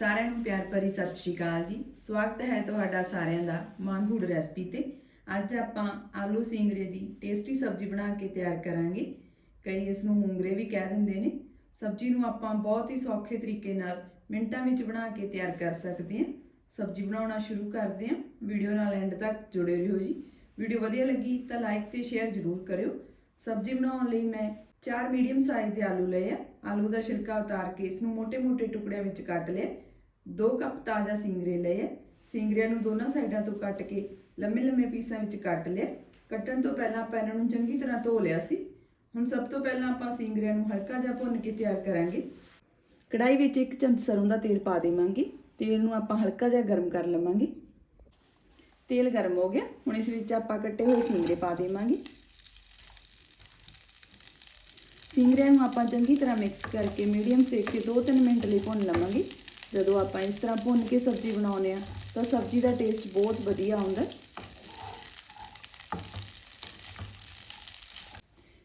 ਸਾਰਿਆਂ ਨੂੰ ਪਿਆਰ ਭਰੀ ਸਤਿ ਸ਼੍ਰੀ ਅਕਾਲ ਜੀ। ਸਵਾਗਤ ਹੈ ਤੁਹਾਡਾ ਸਾਰਿਆਂ ਦਾ ਮਾਨਹੂੜ ਰੈਸਪੀ ਤੇ। ਅੱਜ ਆਪਾਂ ਆਲੂ ਸਿੰਗਰੇ ਦੀ ਟੇਸਟੀ ਸਬਜ਼ੀ ਬਣਾ ਕੇ ਤਿਆਰ ਕਰਾਂਗੇ। ਕਈ ਇਸ ਨੂੰ ਮੂੰਗਰੇ ਵੀ ਕਹਿ ਦਿੰਦੇ ਨੇ। ਸਬਜ਼ੀ ਨੂੰ ਆਪਾਂ ਬਹੁਤ ਹੀ ਸੌਖੇ ਤਰੀਕੇ ਨਾਲ ਮਿੰਟਾਂ ਵਿੱਚ ਬਣਾ ਕੇ ਤਿਆਰ ਕਰ ਸਕਦੇ ਹਾਂ। ਸਬਜ਼ੀ ਬਣਾਉਣਾ ਸ਼ੁਰੂ ਕਰਦੇ ਹਾਂ। ਵੀਡੀਓ ਨਾਲ ਐਂਡ ਤੱਕ ਜੁੜੇ ਰਹੋ ਜੀ। ਵੀਡੀਓ ਵਧੀਆ ਲੱਗੀ ਤਾਂ ਲਾਈਕ ਤੇ ਸ਼ੇਅਰ ਜ਼ਰੂਰ ਕਰਿਓ। ਸਬਜ਼ੀ ਬਣਾਉਣ ਲਈ ਮੈਂ ਚਾਰ ਮੀਡੀਅਮ ਸਾਈਜ਼ ਦੇ ਆਲੂ ਲਏ ਆ। ਆਲੂ ਦਾ ਛਿਲਕਾ ਉਤਾਰ ਕੇ ਇਸ ਨੂੰ ਮੋٹے-ਮੋٹے ਟੁਕੜਿਆਂ ਵਿੱਚ ਕੱਟ ਲਿਆ। 2 ਕੱਪ ਤਾਜ਼ਾ ਸਿੰਗਰੇ ਲਏ। ਸਿੰਗਰਿਆਂ ਨੂੰ ਦੋਨਾਂ ਸਾਈਡਾਂ ਤੋਂ ਕੱਟ ਕੇ ਲੰਮੇ-ਲੰਮੇ ਪੀਸਾਂ ਵਿੱਚ ਕੱਟ ਲਿਆ। ਕੱਟਣ ਤੋਂ ਪਹਿਲਾਂ ਆਪਾਂ ਇਹਨਾਂ ਨੂੰ ਚੰਗੀ ਤਰ੍ਹਾਂ ਧੋ ਲਿਆ ਸੀ। ਹੁਣ ਸਭ ਤੋਂ ਪਹਿਲਾਂ ਆਪਾਂ ਸਿੰਗਰਿਆਂ ਨੂੰ ਹਲਕਾ ਜਿਹਾ ਭੁੰਨ ਕੇ ਤਿਆਰ ਕਰਾਂਗੇ। ਕੜਾਈ ਵਿੱਚ ਇੱਕ ਚਮਚ ਸਰੋਂ ਦਾ ਤੇਲ ਪਾ ਦੇਵਾਂਗੇ। ਤੇਲ ਨੂੰ ਆਪਾਂ ਹਲਕਾ ਜਿਹਾ ਗਰਮ ਕਰ ਲਵਾਂਗੇ। ਤੇਲ ਗਰਮ ਹੋ ਗਿਆ। ਹੁਣ ਇਸ ਵਿੱਚ ਆਪਾਂ ਕੱਟੇ ਹੋਏ ਸਿੰਗਰੇ ਪਾ ਦੇਵਾਂਗੇ। ਸਿੰਗਰਿਆਂ ਨੂੰ ਆਪਾਂ ਚੰਗੀ ਤਰ੍ਹਾਂ ਮਿਕਸ ਕਰਕੇ ਮੀਡੀਅਮ ਸੇਕ ਤੇ 2-3 ਮਿੰਟ ਲਈ ਭੁੰਨ ਲਵਾਂਗੇ। ਜਦੋਂ ਆਪਾਂ ਇਸ ਤਰ੍ਹਾਂ ਭੁੰਨ ਕੇ ਸਬਜ਼ੀ ਬਣਾਉਂਦੇ ਆ ਤਾਂ ਸਬਜ਼ੀ ਦਾ ਟੇਸਟ ਬਹੁਤ ਵਧੀਆ ਆਉਂਦਾ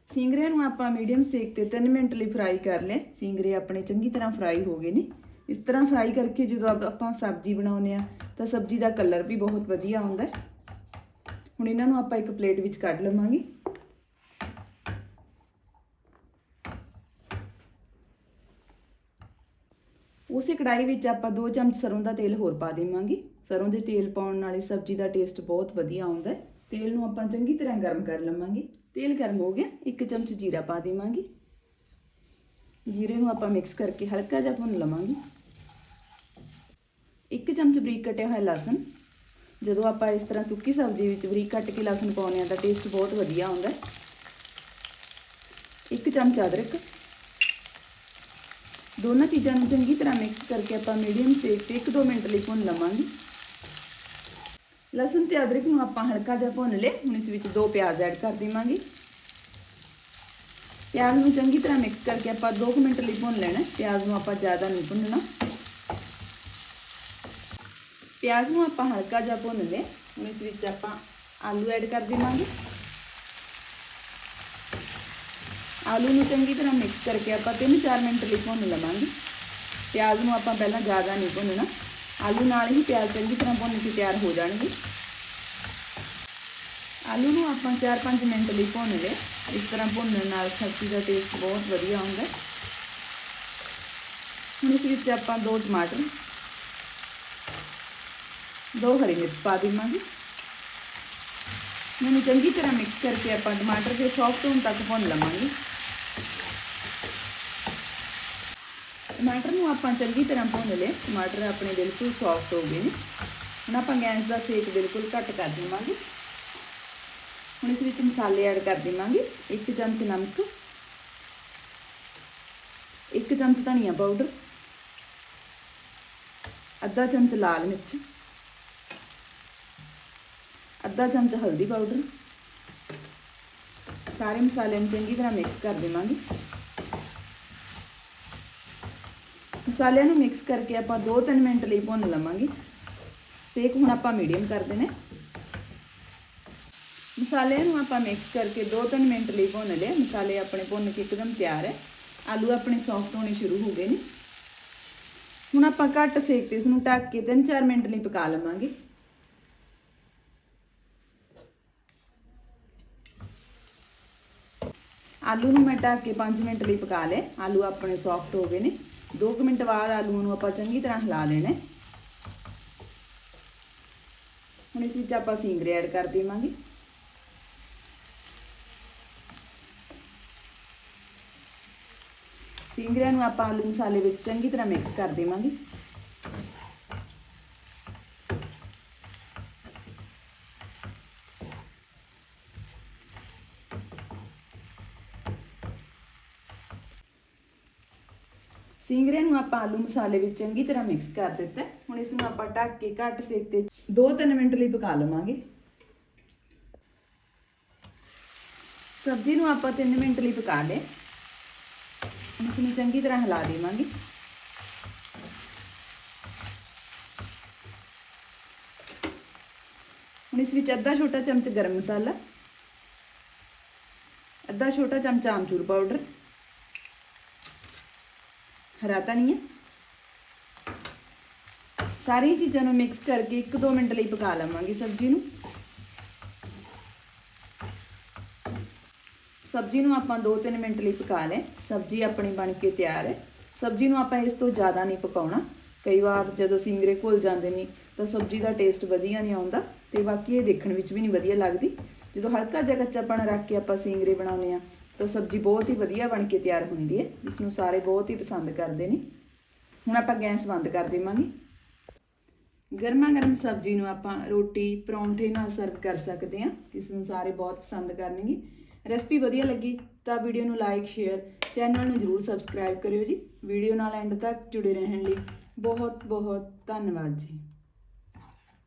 ਸਿੰਗਰਿਆਂ ਨੂੰ ਆਪਾਂ ਮੀਡੀਅਮ ਸੇਕ ਤੇ 3 ਮਿੰਟ ਲਈ ਫਰਾਈ ਕਰ ਲਏ। ਸਿੰਗਰੇ ਆਪਣੇ ਚੰਗੀ ਤਰ੍ਹਾਂ ਫਰਾਈ ਹੋ ਗਏ ਨੇ। ਇਸ ਤਰ੍ਹਾਂ ਫਰਾਈ ਕਰਕੇ ਜਦੋਂ ਆਪਾਂ ਸਬਜ਼ੀ ਬਣਾਉਂਦੇ ਆ ਤਾਂ ਸਬਜ਼ੀ ਦਾ ਕਲਰ ਵੀ ਬਹੁਤ ਵਧੀਆ ਆਉਂਦਾ ਹੁਣ ਇਹਨਾਂ ਨੂੰ ਆਪਾਂ ਇੱਕ ਪਲੇਟ ਵਿੱਚ ਕੱਢ ਲਵਾਂਗੇ। ਉਸੇ ਕੜਾਈ ਵਿੱਚ ਆਪਾਂ 2 ਚਮਚ ਸਰੋਂ ਦਾ ਤੇਲ ਹੋਰ ਪਾ ਦੇਵਾਂਗੇ। ਸਰੋਂ ਦੇ ਤੇਲ ਪਾਉਣ ਨਾਲ ਇਹ ਸਬਜ਼ੀ ਦਾ ਟੇਸਟ ਬਹੁਤ ਵਧੀਆ ਆਉਂਦਾ ਹੈ। ਤੇਲ ਨੂੰ ਆਪਾਂ ਚੰਗੀ ਤਰ੍ਹਾਂ ਗਰਮ ਕਰ ਲਵਾਂਗੇ। ਤੇਲ ਗਰਮ ਹੋ ਗਿਆ 1 ਚਮਚ ਜੀਰਾ ਪਾ ਦੇਵਾਂਗੇ। ਜੀਰੇ ਨੂੰ ਆਪਾਂ ਮਿਕਸ ਕਰਕੇ ਹਲਕਾ ਜਿਹਾ ਭੁੰਨ ਲਵਾਂਗੇ। 1 ਚਮਚ ਬਰੀਕ ਕੱਟਿਆ ਹੋਇਆ ਲਸਣ। ਜਦੋਂ ਆਪਾਂ ਇਸ ਤਰ੍ਹਾਂ ਸੁੱਕੀ ਸਬਜ਼ੀ ਵਿੱਚ ਬਰੀਕ ਕੱਟ ਕੇ ਲਸਣ ਪਾਉਂਦੇ ਆ ਤਾਂ ਟੇਸਟ ਬਹੁਤ ਵਧੀਆ ਆਉਂਦਾ ਹੈ। 1 ਚਮਚ ਅਦਰਕ। ਦੋਨਾਂ ਚੀਜ਼ਾਂ ਨੂੰ ਚੰਗੀ ਤਰ੍ਹਾਂ ਮਿਕਸ ਕਰਕੇ ਆਪਾਂ ਮੀਡੀਅਮ ਸੇਕ ਤੇ 1-2 ਮਿੰਟ ਲਈ ਭੁੰਨ ਲਵਾਂਗੇ। ਲਸਣ ਤੇ ਅਦਰਕ ਨੂੰ ਆਪਾਂ ਹਲਕਾ ਜਿਹਾ ਭੁੰਨ ਲਏ। ਹੁਣ ਇਸ ਵਿੱਚ ਦੋ ਪਿਆਜ਼ ਐਡ ਕਰ ਦੇਵਾਂਗੇ। ਪਿਆਜ਼ ਨੂੰ ਚੰਗੀ ਤਰ੍ਹਾਂ ਮਿਕਸ ਕਰਕੇ ਆਪਾਂ 2 ਮਿੰਟ ਲਈ ਭੁੰਨ ਲੈਣਾ ਪਿਆਜ਼ ਨੂੰ ਆਪਾਂ ਜ਼ਿਆਦਾ ਨਹੀਂ ਭੁੰਨਣਾ। ਪਿਆਜ਼ ਨੂੰ ਆਪਾਂ ਹਲਕਾ ਜਿਹਾ ਭੁੰਨ ਲਏ। ਹੁਣ ਇਸ ਵਿੱਚ ਆਪਾਂ ਆਲੂ ਐਡ ਕਰ ਦੇਵਾਂਗੇ। ਆਲੂ ਨੂੰ ਚੰਗੀ ਤਰ੍ਹਾਂ ਮਿਕਸ ਕਰਕੇ ਆਪਾਂ 3-4 ਮਿੰਟ ਲਈ ਭੁੰਨ ਲਵਾਂਗੇ। ਪਿਆਜ਼ ਨੂੰ ਆਪਾਂ ਪਹਿਲਾਂ ਜ਼ਿਆਦਾ ਨਹੀਂ ਭੁੰਨਣਾ। ਆਲੂ ਨਾਲ ਹੀ ਪਿਆਜ਼ ਚੰਗੀ ਤਰ੍ਹਾਂ ਭੁੰਨ ਕੇ ਤਿਆਰ ਹੋ ਜਾਣਗੇ। ਆਲੂ ਨੂੰ ਆਪਾਂ 4-5 ਮਿੰਟ ਲਈ ਭੁੰਨ ਲਏ। ਇਸ ਤਰ੍ਹਾਂ ਭੁੰਨਣ ਨਾਲ ਸਬਜ਼ੀ ਦਾ ਟੇਸਟ ਬਹੁਤ ਵਧੀਆ ਆਉਂਦਾ ਹੁਣ ਇਸ ਵਿੱਚ ਆਪਾਂ ਦੋ ਟਮਾਟਰ, ਦੋ ਹਰੀ ਮਿਰਚ ਪਾ ਦੇਵਾਂਗੇ। ਇਹਨੂੰ ਚੰਗੀ ਤਰ੍ਹਾਂ ਮਿਕਸ ਕਰਕੇ ਆਪਾਂ ਟਮਾਟਰ ਦੇ ਸੌਫਟ ਹੋਣ ਤੱਕ ਭੁੰਨ ਲਵਾਂਗੇ। ਟਮਾਟਰ ਨੂੰ ਆਪਾਂ ਚੰਗੀ ਤਰ੍ਹਾਂ ਭੁੰਨ ਲਏ। ਟਮਾਟਰ ਆਪਣੇ ਬਿਲਕੁਲ ਸੌਫਟ ਹੋ ਗਏ ਨੇ। ਹੁਣ ਆਪਾਂ ਗੈਸ ਦਾ ਸੇਕ ਬਿਲਕੁਲ ਘੱਟ ਕਰ ਦੇਵਾਂਗੇ। ਹੁਣ ਇਸ ਵਿੱਚ ਮਸਾਲੇ ਐਡ ਕਰ ਦੇਵਾਂਗੇ। ਇੱਕ ਚਮਚ ਨਮਕ। ਇੱਕ ਚਮਚ ਧਨੀਆ ਪਾਊਡਰ ਅੱਧਾ ਚਮਚ ਲਾਲ ਮਿਰਚ। ਅੱਧਾ ਚਮਚ ਹਲਦੀ ਪਾਊਡਰ ਸਾਰੇ ਮਸਾਲੇ ਨੂੰ ਚੰਗੀ ਤਰ੍ਹਾਂ ਮਿਕਸ ਕਰ ਦੇਵਾਂਗੇ। ਮਸਾਲਿਆਂ ਨੂੰ ਮਿਕਸ ਕਰਕੇ ਆਪਾਂ 2-3 ਮਿੰਟ ਲਈ ਭੁੰਨ ਲਵਾਂਗੇ। ਸੇਕ ਹੁਣ ਆਪਾਂ ਮੀਡੀਅਮ ਕਰ ਦੇਣਾ ਮਸਾਲਿਆਂ ਨੂੰ ਆਪਾਂ ਮਿਕਸ ਕਰਕੇ 2-3 ਮਿੰਟ ਲਈ ਭੁੰਨ ਲਿਆ ਮਸਾਲੇ ਆਪਣੇ ਭੁੰਨ ਕੇ ਇੱਕਦਮ ਤਿਆਰ ਹੈ। ਆਲੂ ਆਪਣੇ ਸੌਫਟ ਹੋਣੇ ਸ਼ੁਰੂ ਹੋ ਗਏ ਨੇ। ਹੁਣ ਆਪਾਂ ਘੱਟ ਸੇਕ ਤੇ ਇਸ ਨੂੰ ਢੱਕ ਕੇ 3-4 ਮਿੰਟ ਲਈ ਪਕਾ ਲਵਾਂਗੇ। ਆਲੂ ਨੂੰ ਮੈਂ ਢੱਕ ਕੇ 5 ਮਿੰਟ ਲਈ ਪਕਾ ਲਏ। ਆਲੂ ਆਪਣੇ ਸੌਫਟ ਹੋ ਗਏ ਨੇ। 2 ਮਿੰਟ ਬਾਅਦ ਆਲੂਆਂ ਨੂੰ ਆਪਾਂ ਚੰਗੀ ਤਰ੍ਹਾਂ ਹਿਲਾ ਲੈਣਾ ਹੁਣ ਇਸ ਵਿੱਚ ਆਪਾਂ ਸਿੰਗਰੇ ਐਡ ਕਰ ਦੇਵਾਂਗੇ। ਸਿੰਗਰਿਆਂ ਨੂੰ ਆਪਾਂ ਆਲੂ ਮਸਾਲੇ ਵਿੱਚ ਚੰਗੀ ਤਰ੍ਹਾਂ ਮਿਕਸ ਕਰ ਦੇਵਾਂਗੇ। ਸਿੰਗਰਿਆਂ ਨੂੰ ਆਪਾਂ ਆਲੂ ਮਸਾਲੇ ਵਿੱਚ ਚੰਗੀ ਤਰ੍ਹਾਂ ਮਿਕਸ ਕਰ ਦਿੱਤਾ ਹੁਣ ਇਸ ਨੂੰ ਆਪਾਂ ਢੱਕ ਕੇ ਘੱਟ ਸੇਕ ਤੇ 2-3 ਮਿੰਟ ਲਈ ਪਕਾ ਲਵਾਂਗੇ। ਸਬਜ਼ੀ ਨੂੰ ਆਪਾਂ 3 ਮਿੰਟ ਲਈ ਪਕਾ ਲਏ ਹੁਣ ਇਸ ਨੂੰ ਚੰਗੀ ਤਰ੍ਹਾਂ ਹਿਲਾ ਦੇਵਾਂਗੇ। ਹੁਣ ਇਸ ਵਿੱਚ ਅੱਧਾ ਛੋਟਾ ਚਮਚ ਗਰਮ ਮਸਾਲਾ, ਅੱਧਾ ਛੋਟਾ ਚਮਚ ਆਮਚੂਰ ਪਾਊਡਰ ਹਰਾ ਧਨੀਆ ਸਾਰੀਆਂ ਚੀਜ਼ਾਂ ਨੂੰ ਮਿਕਸ ਕਰਕੇ 1-2 ਮਿੰਟ ਲਈ ਪਕਾ ਲਵਾਂਗੇ ਸਬਜ਼ੀ ਨੂੰ। ਸਬਜ਼ੀ ਨੂੰ ਆਪਾਂ 2-3 ਮਿੰਟ ਲਈ ਪਕਾ ਲਏ ਸਬਜ਼ੀ ਆਪਣੀ ਬਣ ਕੇ ਤਿਆਰ ਹੈ। ਸਬਜ਼ੀ ਨੂੰ ਆਪਾਂ ਇਸ ਤੋਂ ਜ਼ਿਆਦਾ ਨਹੀਂ ਪਕਾਉਣਾ। ਕਈ ਵਾਰ ਜਦੋਂ ਸਿੰਗਰੇ ਘੁਲ ਜਾਂਦੇ ਨੇ ਤਾਂ ਸਬਜ਼ੀ ਦਾ ਟੇਸਟ ਵਧੀਆ ਨਹੀਂ ਆਉਂਦਾ ਤੇ ਬਾਕੀ ਇਹ ਦੇਖਣ ਵਿੱਚ ਵੀ ਨਹੀਂ ਵਧੀਆ ਲੱਗਦੀ। ਜਦੋਂ ਹਲਕਾ ਜਿਹਾ ਕੱਚਾਪਣ ਰੱਖ ਕੇ ਆਪਾਂ ਸਿੰਗਰੇ ਬਣਾਉਂਦੇ ਆ ਤਾਂ ਸਬਜ਼ੀ ਬਹੁਤ ਹੀ ਵਧੀਆ ਬਣ ਕੇ ਤਿਆਰ ਹੁੰਦੀ ਹੈ ਜਿਸ ਨੂੰ ਸਾਰੇ ਬਹੁਤ ਹੀ ਪਸੰਦ ਕਰਦੇ ਨੇ। ਹੁਣ ਆਪਾਂ ਗੈਸ ਬੰਦ ਕਰ ਦੇਵਾਂਗੇ। ਗਰਮਾ ਗਰਮ ਸਬਜ਼ੀ ਨੂੰ ਆਪਾਂ ਰੋਟੀ, ਪਰੌਂਠੇ ਨਾਲ ਸਰਵ ਕਰ ਸਕਦੇ ਹਾਂ। ਇਸ ਨੂੰ ਸਾਰੇ ਬਹੁਤ ਪਸੰਦ ਕਰਨਗੇ। ਰੈਸਪੀ ਵਧੀਆ ਲੱਗੀ ਤਾਂ ਵੀਡੀਓ ਨੂੰ ਲਾਈਕ, ਸ਼ੇਅਰ, ਚੈਨਲ ਨੂੰ ਜਰੂਰ ਸਬਸਕ੍ਰਾਈਬ ਕਰਿਓ ਜੀ। ਵੀਡੀਓ ਨਾਲ ਐਂਡ ਤੱਕ ਜੁੜੇ ਰਹਿਣ ਲਈ ਬਹੁਤ ਬਹੁਤ ਧੰਨਵਾਦ ਜੀ।